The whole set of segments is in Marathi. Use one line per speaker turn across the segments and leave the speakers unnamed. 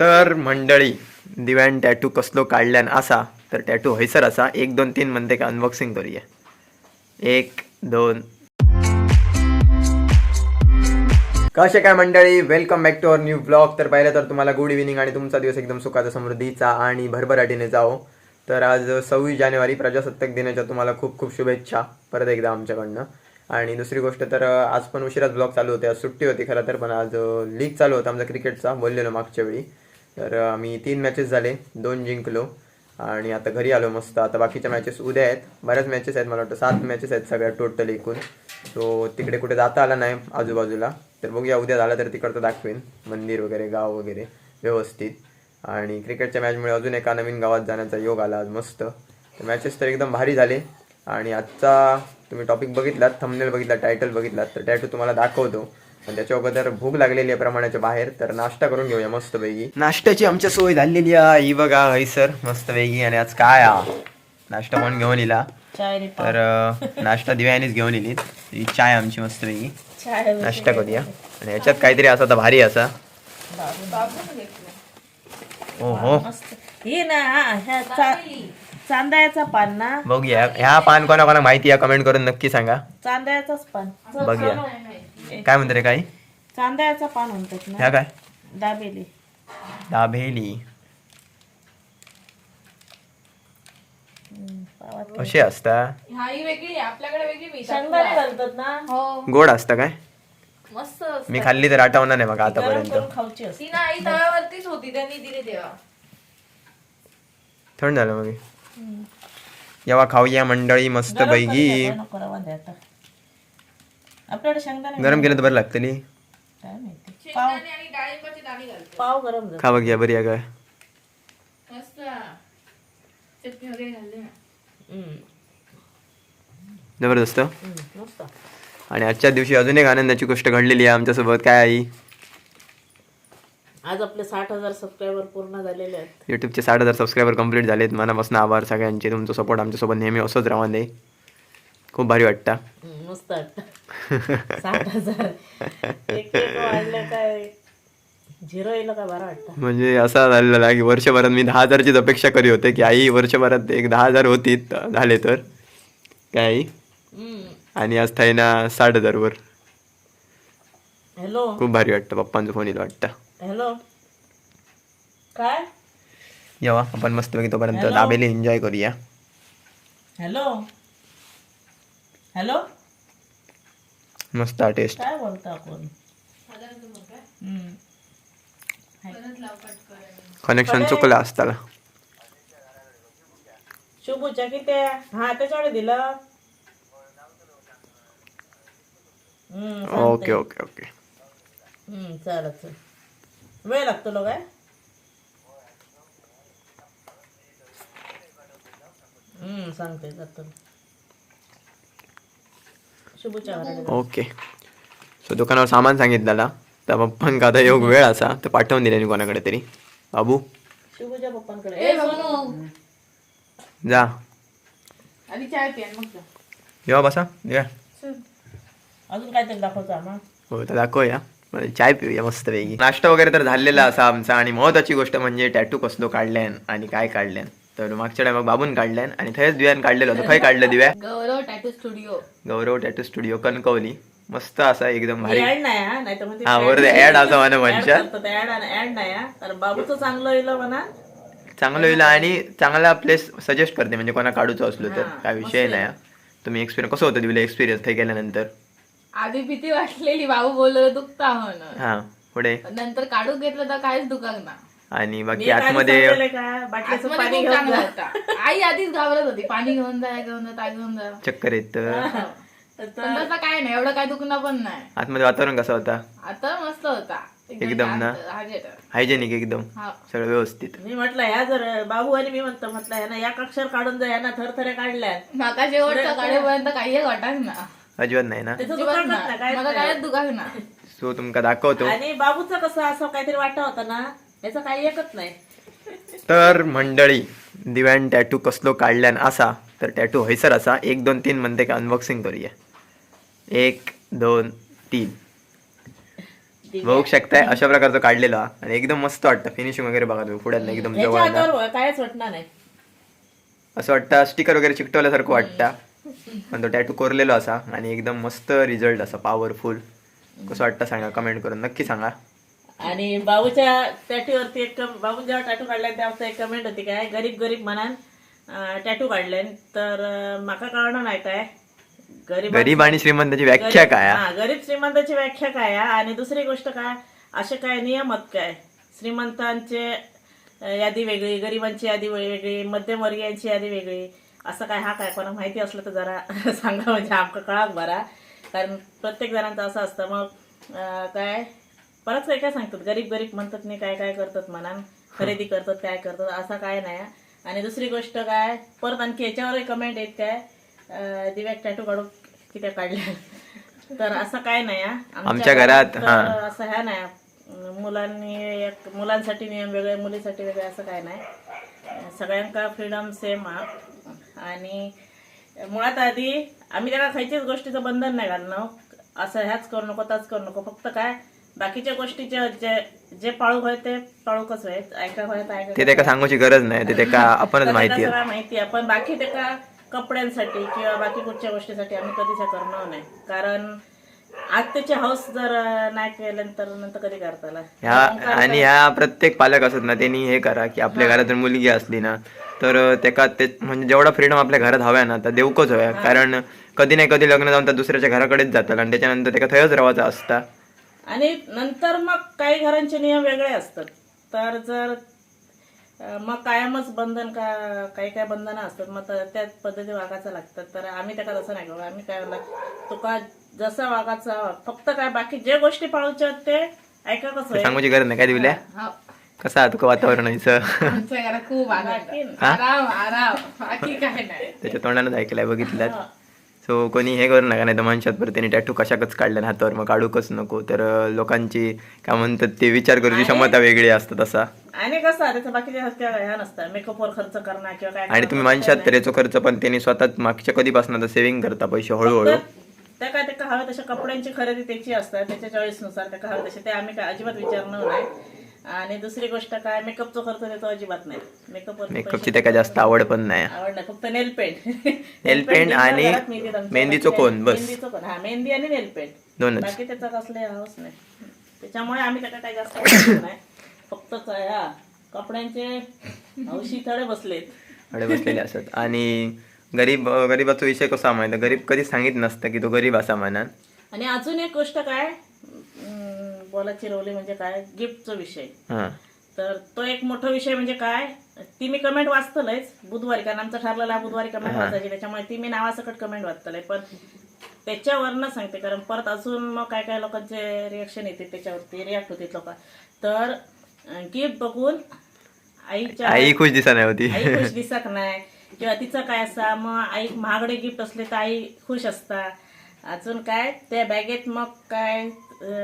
तर मंडळी दिव्यान टॅटू कसलो काढल्यान असा तर टॅटू हयसर असा एक दोन तीन म्हणते का अनबॉक्सिंग करूया. एक दोन. कसे काय मंडळी? Welcome back to our new vlog तर पहिलं तर तुम्हाला गुड इव्हिनिंग आणि तुमचा दिवस एकदम सुखाचा समृद्धीचा आणि भरभराटीने जाओ तर आज सव्वीस जानेवारी प्रजासत्ताक दिनाच्या तुम्हाला खूप खूप शुभेच्छा. परत एकदा आमच्याकडनं. आणि दुसरी गोष्ट तर आज पण उशिराच ब्लॉग चालू होते. आज सुट्टी होती खरं तर पण आज लीग चालू होता आमचा क्रिकेटचा बोललेलो मागच्या वेळी. तर आम्ही तीन मॅचेस झाले दोन जिंकलो आणि आता घरी आलो मस्त. आता बाकीच्या मॅचेस उद्या आहेत. बऱ्याच मॅचेस आहेत मला वाटतं. सात मॅचेस आहेत सगळ्या टोटल एकूण. सो तिकडे कुठे जाता आला नाही आजूबाजूला. तर बघूया उद्या झालं तर तिकडचं दाखवेन. मंदिर वगैरे गाव वगैरे व्यवस्थित. आणि क्रिकेटच्या मॅचमुळे अजून एका नवीन गावात जाण्याचा योग आला आज मस्त. तर मॅचेस तर एकदम भारी झाले. आणि आजचा तुम्ही टॉपिक बघितलात थंबनेल बघितला टायटल बघितलात तर टायटल तुम्हाला दाखवतो. पण त्याच्या अगोदर भूक लागलेली आहे प्रमाणाच्या बाहेर तर नाश्ता करून घेऊया मस्त पैकी. नाश्त्याची आमच्या सोय झालेली आहे. ही बघा मस्त पैकी. आणि आज काय हा? नाश्ता कोण घेऊन
रे
तर नाश्ता दिव्यानीच घेऊन इली ही चाय आमची मस्त पैकी.
चाय
नाश्ता करूया. आणि याच्यात काहीतरी असा तर भारी असा. हो हो
चांदयाचा पान ना
बघूया ह्या पान कोणा कोणा माहिती आहे कमेंट करून नक्की सांगा.
चांदयाचाच पान.
बघूया काय म्हणते रे काही?
चांदयाचा पान म्हणतात ना.
ह्या काय?
दाबेली.
दाभेली असे असता?
हा वेगळी आहे आपल्याकडे वेगळी मिळतात
शेंगदाणे घालतात ना?
गोड असतं काय?
मस्त असतं.
मी खाल्ली तर आठवणार नाही बघा
गरम
आतापर्यंत
करून खाऊची असते.
ती ना आई तव्यावरतीच होती त्यांनी दिले तेव्हा.
थंड झालं मग. जेव्हा खाऊया मंडळी मस्त
शेंगदाणे
गरम केलं तर बरं लागतली
काय माहिती. पाव
शेंगदाणे आणि डाळिंबाची दाणे घालते.
पाव गरम झाला.
खा बघूया बरी
हम्म,
जबरदस्त. आणि आजच्या दिवशी अजून एक आनंदाची गोष्ट घडलेली आहे आमच्यासोबत. काय आई?
आज आपले साठ हजार सबस्क्रायबर पूर्ण झालेले आहेत.
युट्यूबचे साठ हजार सबस्क्रायबर कंप्लीट झालेत. मनापासून आभार सगळ्यांचे. तुमचा सपोर्ट आमच्यासोबत नेहमी असंच राहून दे. खूप भारी वाटतं.
मस्त वाटतं. साठ हजार. एक एक वाढले काय? झिरो येईल का बरं वाटतं?
म्हणजे असा झालेला की वर्षभरात मी दहा हजारचीच अपेक्षा करी होते की आई वर्षभरात एक दहा हजार होती झाले तर. काय आई. आणि आज थायना साठ हजारवर.
हॅलो
खूप भारी वाटतं. पप्पांचं फोन येईल वाटतं.
हॅलो. काय?
जेव्हा आपण मस्त पैकी तोपर्यंत
Hello?
दाबेली एन्जॉय करूया.
हॅलो. हॅलो.
मस्त टेस्ट
काय बोलता आपण? हम्म.
कनेक्शन चुकलं असताना
शुभूच्या किती? हा त्याच्याकडे दिलं. हम्म.
ओके ओके ओके
हम्म, चालेल चालेल. वेळ लागतो काय? हम्म, सांगते
ओके. सो दुकानावर सामान सांगितलेला तर पप्पांका आता योग वेळ असा तर पाठवून दिले कोणाकडे तरी. बाबू.
पप्पांकडे.
जा.
आधी चाय पिया मग जा.
जेव्हा बसा या
अजून काहीतरी दाखवतो आम्हाला
हो तर दाखवूया. मला चाय पिऊया मस्त पैकी नाश्ता वगैरे तर झालेला असा आमचा आणि महत्वाची गोष्ट म्हणजे टॅटू कसलो काढल्यान आणि काय काढल्यान. तर मागच्या टायमाक बाबून काढल्यान आणि थंयच दिव्यान काढलेलं होतं. खंय काढलं Divya?
Gaurav tattoo studio
Gaurav tattoo studio Kankavli. मस्त असा एकदम भारी.
ऍड नाही हा? नाही तर
हा बरोबर ऍड असा म्हणा म्हणशा
ऍड ऍड नाही हा? तर बाबूचं चांगलं येईल म्हणा.
चांगलं होईल आणि चांगला प्लेस सजेस्ट करते म्हणजे कोणा काढूचं असलो तर. काय विषय नाही. तुम्ही एक्सपिरियन्स कसं होतं दिवलं एक्सपिरियन्स थंय गेल्यानंतर?
आधी भीती वाटलेली बाबू बोललो दुखता म्हणून.
हा पुढे.
नंतर काढून घेतलं तर काहीच दुखत ना.
आणि बाकी आतमध्ये
खूप चांगला होता. आई आधीच घाबरत होती. पाणी घेऊन जा हे घेऊन जा घेऊन जा.
चक्कर येत.
पण तसं काय नाही एवढं काय दुखणं पण नाही.
आतमध्ये वातावरण कसं होता?
आता मस्त होता.
एकदम ना? हायजेनिक एकदम.
हा.
सगळं व्यवस्थित.
मी म्हटलं ह्या जर बाबू आणि मी म्हणतो म्हटलं ह्यानं या कक्षर काढून जा यांना थरथऱ्या काढल्या
माका शेवटचा काढेपर्यंत काही वाटाच ना.
अजिबात नाही ना?
त्याचं
अजिबात
दुकान
ना.
ना काय
मला कायच दुखाक ना
सो तुमका दाखवतो.
आणि बाबूचं कसं असं काहीतरी वाटत होतं ना याचं काही एकच नाही.
तर मंडळी दिव्यान टॅटू कसलो काढल्यान असा तर टॅटू हयसर असा एक दोन तीन म्हणते का अनबॉक्सिंग करूया. एक दोन तीन. बघू शकताय अशा प्रकारचं काढलेलं हा. आणि एकदम मस्त वाटतं. फिनिशिंग वगैरे बघा तुम्ही पुढे एकदम
याच्या
जवळ
हातावर कायच वाटणार नाही.
असं वाटतं स्टिकर वगैरे चिकटवल्यासारखं वाटतं. पण तो टॅटू कोरलेलो असा आणि एकदम मस्त रिझल्ट असा पॉवरफुल कसं वाटतं सांगा कमेंट करून नक्की सांगा.
आणि बाबूच्या टॅटूवरती एक बाबू जेव्हा टॅटू काढला तेव्हा एक कमेंट होती काय गरीब गरीब मनान टॅटू काढले तर माका कळणार नाही काय. गरीब
गरीब आणि श्रीमंताची व्याख्या काय?
गरीब श्रीमंताची व्याख्या काय? आणि दुसरी गोष्ट काय असे काय नियमत काय? श्रीमंतांचे यादी वेगळी गरिबांची यादी वेगळी मध्यमवर्गीयांची यादी वेगळी. असं काय हा काय कोणा माहिती असलं तर जरा सांगा म्हणजे आमका कळाक बरा. कारण प्रत्येक जणांचं असं असतं. मग काय? परत काय काय सांगतात? गरीब गरीब म्हणतात नाही काय काय करतात मनान खरेदी करतात काय करतात असं काय नाही. आणि दुसरी गोष्ट काय? परत आणखी याच्यावर कमेंट येत काय? अं, दिव्याक टॅटू काढू किती काढले? तर असं काय नाही.
आमच्या घरात.
असं ह्या नाही. मुलांनी एक मुलांसाठी नियम वेगळे मुलीसाठी वेगळे असं काय नाही. सगळ्यांका फ्रीडम सेम हा. आणि मुळात आधी आम्ही त्याला खायचीच गोष्टीचं बंधन नाही घालणं असं ह्याच करू नको त्याच करू नको. फक्त काय बाकीच्या गोष्टीचे जे जे पाळू होय ते पाळूकच होय ऐका ऐका
ते त्याका सांगूची गरज नाही ते त्याका आपणच माहिती आहे.
माहिती आहे. पण बाकी ते का कपड्यांसाठी किंवा बाकी कुठच्या गोष्टीसाठी आम्ही कधीच हे करणार नाही. कारण आज त्याची हाऊस जर नाही केलं तर नंतर कधी करताला?
ह्या आणि ह्या प्रत्येक पालक असत ना त्यांनी हे करा की आपल्या घरात मुलगी असली ना तर त्याका ते म्हणजे जेवढा फ्रीडम आपल्या घरात हव्या ना तर देऊकच हव्या कारण कधी नाही कधी लग्न जाऊन तर दुसऱ्याच्या घराकडेच जातात आणि त्याच्यानंतर त्याका थंयच राहायचं असता.
आणि नंतर मग काही घरांचे नियम वेगळे असतात. तर जर मग कायमच बंधन का काही काही बंधनं असतात मग तर त्याच पद्धती वागायचं लागतात. तर आम्ही त्याला तसं नाही करू. आम्ही काय तुका जसं वागायचं वाग. फक्त काय बाकी जे गोष्टी पाळूच्या ते ऐका कसं
सांगूची गरज नाही. काय दिवल्या?
हा.
कसं आहे तुका वातावरण
खूप आराम आराम. बाकी काय नाही.
त्याच्या तोंडानंच ऐकलंय बघितलं सो कोणी हे करू नका नाही तर म्हणशात बरं त्यांनी टॅटू कशाकच काढल्या ना हातावर मग काढूकच नको. तर लोकांची काय म्हणतात ते विचार करूची क्षमता वेगळी असतात तसा
आणि कसं त्याचं बाकीच्या मेकअपवर खर्च करणं किंवा काय
आणि तुम्ही म्हणशात तर याचा खर्च पण त्यांनी स्वतः मागच्या कधीपासून आता सेव्हिंग करता पैसे हळूहळू.
त्या काय त्या हव्या तशा कपड्यांची खरेदी त्याची असतात त्याच्या चॉईसनुसार त्या हव्या तसे ते आम्ही काय अजिबात विचारणार नाही. आणि दुसरी गोष्ट काय मेकअपचा खर्च त्याचा अजिबात नाही. मेकअपवर
मेकअपची त्याका जास्त आवड पण नाही.
आवड नाही फक्त नेल पेंट
Nail paint आणि मेहंदीचं कोण, बस.
मेहंदीचं कोण? हा मेहंदी आणि नेल पेंट
दोनच.
बाकी त्याचा कसले हाऊस नाही. त्याच्यामुळे आम्ही त्याला काही जास्त नाही. फक्त काय हा कपड्यांचे हौशी थोडे बसलेत.
अडे बसलेले असतात. आणि गरीब गरीबाचा विषय कसा माहिती गरीब कधीच सांगित नसतं की तो गरीब असा म्हणा.
आणि अजून एक गोष्ट काय? अं, बोलायची रवली म्हणजे काय? गिफ्टचा विषय. तर तो एक मोठा विषय म्हणजे काय? ती मी कमेंट वाचतलंयच. बुधवारी कारण आमचा ठरलेला बुधवारी कमेंट वाचायची. त्याच्यामुळे ती मी नावासकट कमेंट वाचतलंय. पण त्याच्यावरनं सांगते कारण परत अजून मग काय काय लोकांचे रिॲक्शन येते त्याच्यावरती रिॲक्ट होते लोक. तर गिफ्ट बघून आईच्या
आई खुश दिसा नाही होती.
आई खुश दिसत नाही. किंवा तिचं काय असा मग आई महागडे गिफ्ट असले तर आई खुश असता. अजून काय? त्या बॅगेत मग काय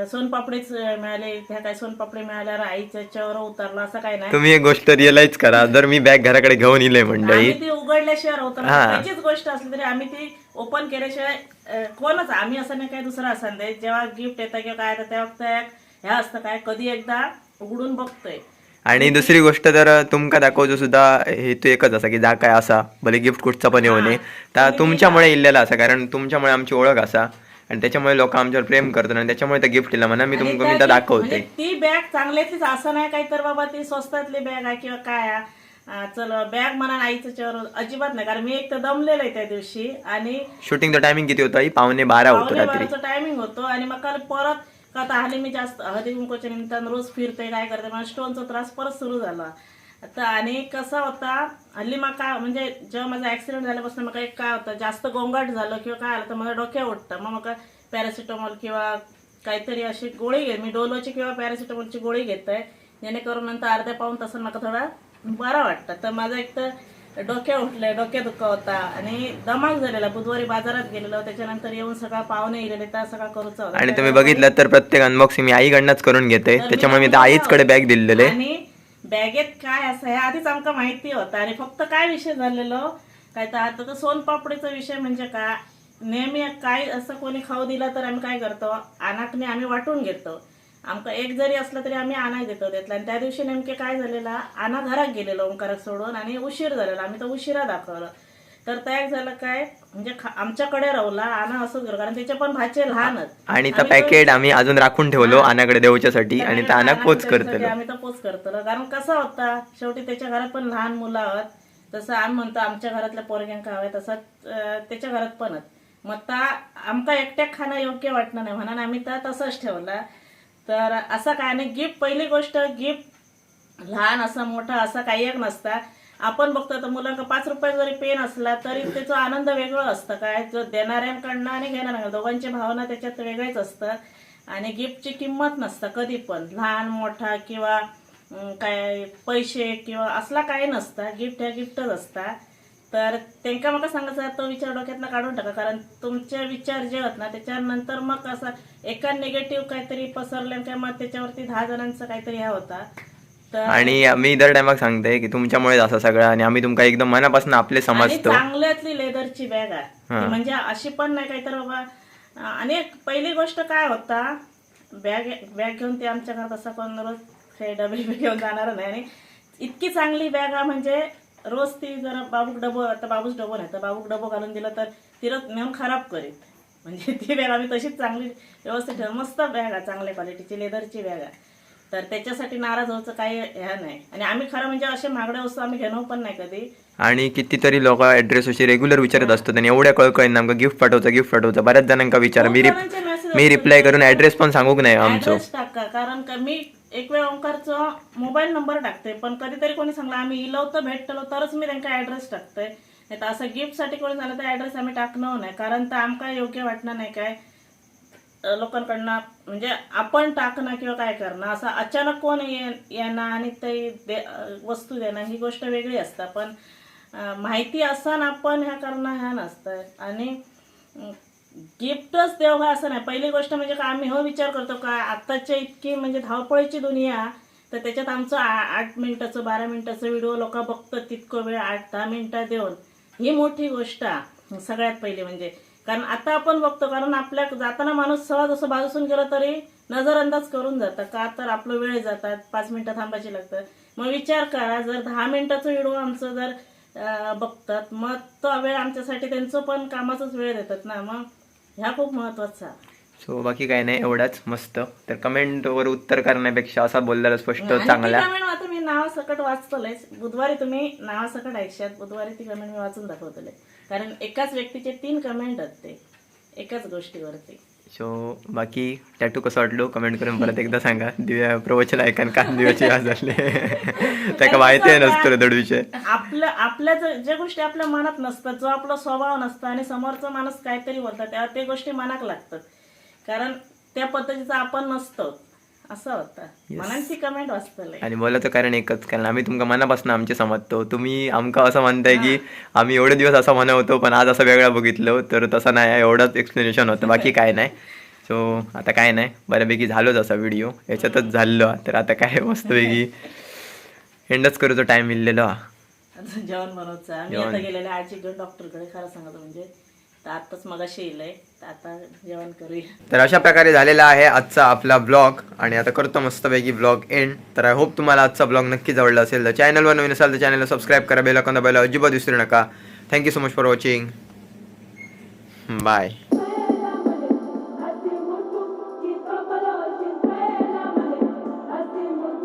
सोनपापडीच मिळाले. त्या काय सोनपापडी मिळाल्यावर आईच्या उतरला असं काय नाही?
तुम्ही एक गोष्ट रिअलाइज करा. जर मी बॅग घराकडे घेऊन येले मंडळी
आम्ही ती उघडल्याशिवाय होतं
हा.
त्याचीच गोष्ट असली तरी आम्ही ती ओपन केल्याशिवाय अं, कोणच आम्ही असं नाही काय दुसरं असं नाही. जेव्हा गिफ्ट येतं किंवा काय येतं तेव्हा ह्या असतं काय? कधी एकदा उघडून बघतोय.
आणि दुसरी गोष्ट तर तुमका दाखवतो सुद्धा हेतू एकच असा की जा काय असा भले गिफ्ट कुठचा पण येऊ नये. तर तुमच्यामुळे इल्लेला असा कारण तुमच्यामुळे आमची ओळख असा. आणि त्याच्यामुळे लोक आमच्यावर प्रेम करतात आणि त्याच्यामुळे त्या गिफ्ट दिला म्हणा मी तुमका मी दाखवते.
म्हणजे ती बॅग चांगल्यातलीच असं नाही काय तर बाबा ती स्वस्तातली बॅग आहे किंवा काय चल बॅग म्हणा आईचं चेहरा अजिबात नाही. कारण मी एक तर दमलेलं आहे त्या दिवशी आणि
शूटिंगचा टायमिंग किती होता पावणे बारा होतो
टायमिंग होतो आणि मग परत का आता हल्ली मी जास्त हळदी कुंकूच्या निमित्तानं रोज फिरते काय करते मला स्टोनचा त्रास परत सुरू झाला. आता आणि कसा होता हल्ली मग काय म्हणजे जेव्हा माझा ॲक्सिडेंट झाल्यापासून मग एक काय होतं जास्त गोंगाट झालं किंवा काय आलं तर मला डोक्या उठतं. मग मग पॅरासिटामॉल किंवा काहीतरी अशी गोळी घे मी डोलोची किंवा पॅरासिटामॉलची गोळी घेत आहे जेणेकरून नंतर अर्ध्या पाऊन तासात मला थोडा बरं वाटतं. तर माझं एक तर डोक्या उठले डोक्या दुखा होता. आणि दमाक झालेला बुधवारी बाजारात गेलेलो त्याच्यानंतर येऊन सगळा पाहुणे गेलेले त्या सगळा करूचा होता
आणि तुम्ही बघितलं तर प्रत्येक अनबॉक्सिंग मी आईकडनंच करून घेते.
तर
त्याच्यामुळे मी
दाखवलं
आईचकडे बॅग दिलेले.
आणि बॅगेत काय असं हे आधीच आमका माहिती होतं. आणि फक्त काय विषय झालेलो? काय तर आता तर सोनपापडीचा विषय म्हणजे काय? नेहमी काय असं कोणी खाऊ दिला तर आम्ही काय करतो? अनाकने आम्ही वाटून घेतो. आमका एक जरी असलं तरी आम्ही आणाय देतो त्यातला आणि त्या दिवशी नेमके काय झालेला आणा घरात गेलेलो ओंकाराक सोडून आणि उशीर झालेला. आम्ही तर उशिरा दाखवलं. तर त्या झालं काय म्हणजे आमच्याकडे राहला आणा असंच गेलो कारण त्याचे पण भाचे लहानच.
आणि तर पॅकेट आम्ही अजून राखून ठेवलो अनाकडे देऊच्यासाठी आणि त्या अनाक पोच करतलो.
आम्ही तर पोच करतलो. कारण कसा होता शेवटी त्याच्या घरात पण लहान मुलं आहोत. तसं आम्ही म्हणतो आमच्या घरातल्या पोरग्यांका हवं तसं त्याच्या घरात पण आहेत. मग ता आमका एकट्याक खाणं योग्य वाटणं नाही. म्हणून आम्ही तर तसंच ठेवला. तर असं काय नाही. गिफ्ट पहिली गोष्ट गिफ्ट लहान असं मोठं असं काही एक नसता. आपण बघतो तर मुलांना पाच रुपये जरी पेन असला तरी त्याचा आनंद वेगळं असतं. काय? जो देणाऱ्यांकडनं आणि घेणाऱ्यांकडनं. दोघांची भावना त्याच्यात वेगळीच असतं. आणि गिफ्टची किंमत नसतं कधी पण. लहान मोठा किंवा काय पैसे किंवा असला काही नसतं. गिफ्ट ह्या गिफ्टच असतात. तर त्यांका मला सांगायचं तो विचार डोक्यातला काढून टाका. कारण तुमचे विचार जे आहेत ना त्याच्यानंतर मग असं एका निगेटिव्ह काहीतरी पसरले काय मग त्याच्यावरती दहा जणांचा काहीतरी हा होता. तर
आणि मी दर टायमाक सांगते की तुमच्यामुळेच असं सगळं आणि आम्ही तुमका एकदम मनापासून आपले समजतो.
चांगल्यातली लेदरची बॅग आहे. म्हणजे अशी पण नाही काहीतरी बाबा आणि पहिली गोष्ट काय होता बॅग बॅग घेऊन ते आमच्या घरात असा कोण रोज डबे घेऊन जाणार नाही. आणि इतकी चांगली बॅग आहे म्हणजे रोज ती जरा बाबूक डबो आता बाबूच डबो नाही तर बाबूक डबो घालून दिलं तर ती रोज खराब करीत म्हणजे ती बॅग आम्ही तशीच चांगली व्यवस्थित ठेव मस्त बॅग आहे चांगल्या क्वालिटीची लेदरची बॅग. आहे तर त्याच्यासाठी नाराज व्हायचं काही ह्या नाही. आणि आम्ही खरं म्हणजे असे महागड्या वस्तू आम्ही घेणं पण नाही कधी.
आणि कितीतरी लोक ऍड्रेस अशी रेग्युलर विचारत असतात आणि एवढ्या कळकळीन आमका गिफ्ट पाठवचं गिफ्ट पाठवचं. बऱ्याच जणांका विचार मी रिप- मी रिप्लाय करून ऍड्रेस पण सांगूक नाही आमचो?
ऍड्रेस टाका कारण का मी एक वेळ ओंकारचं मोबाईल नंबर टाकते पण कधीतरी कोणी सांगलं आम्ही इलवतो भेटलो तरच मी त्यांना ऍड्रेस टाकते नाही तर असं गिफ्टसाठी कोणी झालं तर ऍड्रेस आम्ही टाकणं नाही कारण तर आमका योग्य वाटणार नाही काय. लोकांकडनं म्हणजे आपण टाकणं किंवा काय करणं असं अचानक कोण ये- येणं आणि ते दे- वस्तू देणं ही गोष्ट वेगळी असतं. पण माहिती असताना आपण ह्या करणं ह्या नसतं. आणि गिफ्टच देव हा असं नाही. पहिली गोष्ट म्हणजे का आम्ही हो विचार करतो का आत्ताच्या इतकी म्हणजे धावपळीची दुनिया तर त्याच्यात आमचं आठ मिनिटाचं बारा मिनिटाचं व्हिडिओ लोक बघतात तितकं वेळ आठ दहा मिनिटं देऊन. ही मोठी गोष्ट सगळ्यात पहिली म्हणजे. कारण आता आपण बघतो कारण आपल्या जाताना माणूस सहज असं बाजूसून गेला तरी नजरअंदाज करून जातं. का तर आपलं वेळ जातात पाच मिनिटं थांबायची लागतं मग विचार करा जर दहा मिनिटाचं व्हिडिओ आमचं जर बघतात मग तो वेळ आमच्यासाठी त्यांचं पण कामाचाच वेळ देतात ना. मग ह्या खूप महत्त्वाचा
सो बाकी काय नाही एवढाच मस्त. तर कमेंट वर उत्तर करण्यापेक्षा असा बोललेला स्पष्ट चांगला.
कमेंट मात्र मी नावासकट वाचतोय बुधवारी तुम्ही नावासकट ऐकशात. बुधवारी ती कमेंट मी वाचून दाखवतले कारण एकाच व्यक्तीचे तीन कमेंट आहेत ते. एकाच गोष्टीवरती.
सो बाकी टॅटू कसं वाटलो? कमेंट करून परत एकदा सांगा. दिव्या प्रवचन ऐकन का दिव्याची आज झाले. त्याका माहिती आहे नसतं दडवीचे.
आपलं आपल्या ज- ज्या गोष्टी आपल्या मनात नसतात जो आपला स्वभाव नसतं आणि समोरचा माणूस काहीतरी बोलतात तेव्हा ते गोष्टी मनाक लागतात. कारण त्या पद्धतीचा आपण नसतो. असं होतं. मनात ती कमेंट वाचतले
आणि बोलायचं कारण एकच कारण आम्ही तुमका मनापासून आमचे समजतो. तुम्ही आमका असं म्हणताय की आम्ही एवढे दिवस असं म्हणवतो पण आज असं वेगळं बघितलं. तर तसं नाही एवढंच एक्सप्लेनेशन होतं. बाकी काय नाही. सो आता काय नाही. बऱ्यापैकी झालोच असा व्हिडिओ याच्यातच झालो. तर आता काय मस्तपैकी एंडच करूचो टाइम मिळलेलो. हा
जेवण. मी
जेवण.
आता गेलेले आजी घेऊन डॉक्टरकडे खरं सांगतो म्हणजे तर आताच मगाशी येलंय. तर आता जेवण करूया.
तर अशा प्रकारे झालेला आहे आजचा आपला ब्लॉग आणि आता करतो मस्तपैकी ब्लॉग एंड तर आय होप तुम्हाला आजचा ब्लॉग नक्कीच आवडला असेल. तर चॅनलवर नवीन असाल तर चॅनलला सबस्क्राईब करा. बेल अकाउंट दाबायला अजिबात विसरू नका. Thank you so much for watching bye